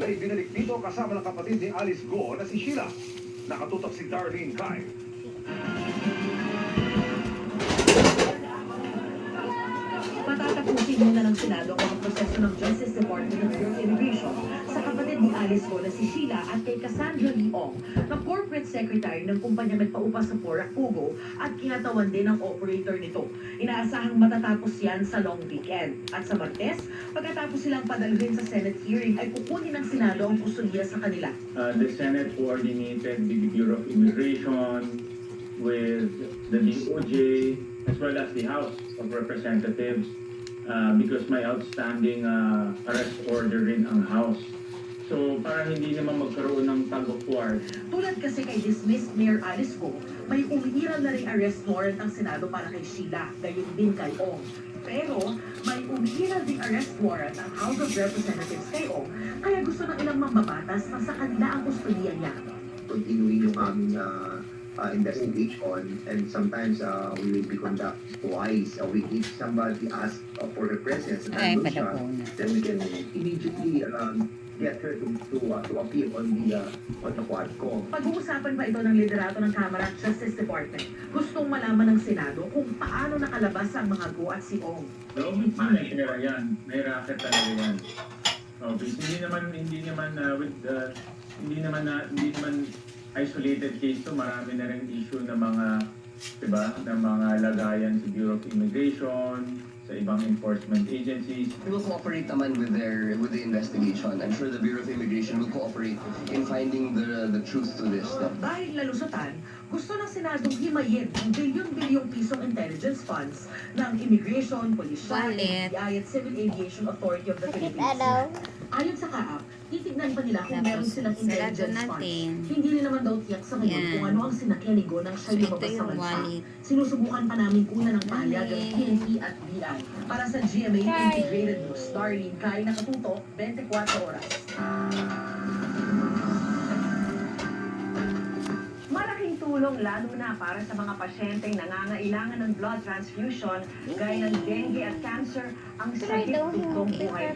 na ibinalik dito kasama ng kapatid ni Alice Go na si Sheila. Nakatutok si Darlene Kai. Patatapusin muna ng Senado ang proseso ng Justice Department of Immigration sa kapatid ni Alice Go na si Sheila at kay Cassandra Corporate secretary ng kumpanya nagpaupa sa Porac Pugo at kinatawan din ng operator nito. Inaasahang matatapos yan sa long weekend. At sa Martes, pagkatapos silang padalhin sa Senate hearing ay kukunin ng Senado ang kustudiya sa kanila. Uh, the Senate coordinated with the Bureau of Immigration, with the DOJ, as well as the House of Representatives, uh, because may outstanding uh, arrest order rin ang House. So, para hindi naman magkaroon ng tug of war, Tulad kasi kay dismissed Mayor Alice Go, may umiiral na rin arrest warrant ang Senado para kay Sheila, gayon din kay Ong. Pero may umiiral ding arrest warrant ang House of Representatives kay Ong, kaya gusto ng ilang mambabatas na sa kanila ang kustudiya niya. continuing yung aming uh, uh, investigation and sometimes uh, we will be conduct twice a week if somebody asks uh, for the presence and Ay, siya, then we can immediately um, get her to, to, uh, to appear on the uh, on the Quadcom. Pag-uusapan pa ito ng liderato ng Kamara at Justice Department, gustong malaman ng Senado kung paano nakalabas ang mga Go at si Ong. no, may pera yan, may racket talaga yan. Okay, hindi naman, hindi naman, uh, with, uh, hindi naman, na, hindi naman isolated case to, marami na rin issue ng mga, diba, ng mga lagayan sa Bureau of Immigration, sa ibang enforcement agencies. We will cooperate naman with their with the investigation. I'm sure the Bureau of Immigration will cooperate in finding the the truth to this. Dahil nalusutan, gusto ng Senadong himayin ang bilyon-bilyong pisong intelligence funds ng Immigration, Policia, Wallet. NBI at Civil Aviation Authority of the Bakit Philippines. ano? Ayon sa kaap, titignan pa nila kung meron silang intelligence funds. natin. Hindi rin naman daw tiyak sa ngayon kung ano ang sinakyan ni Go nang siya So, lumabas sa bansa. Sinusubukan pa namin kunan ng pahayag ng. PNP at BI. Para sa GMA Integrated News, Darlene Kai, nakatutok, 24 oras. Malaking tulong lalo na para sa mga pasyenteng nangangailangan ng blood transfusion gaya ng dengue at cancer ang know if buhay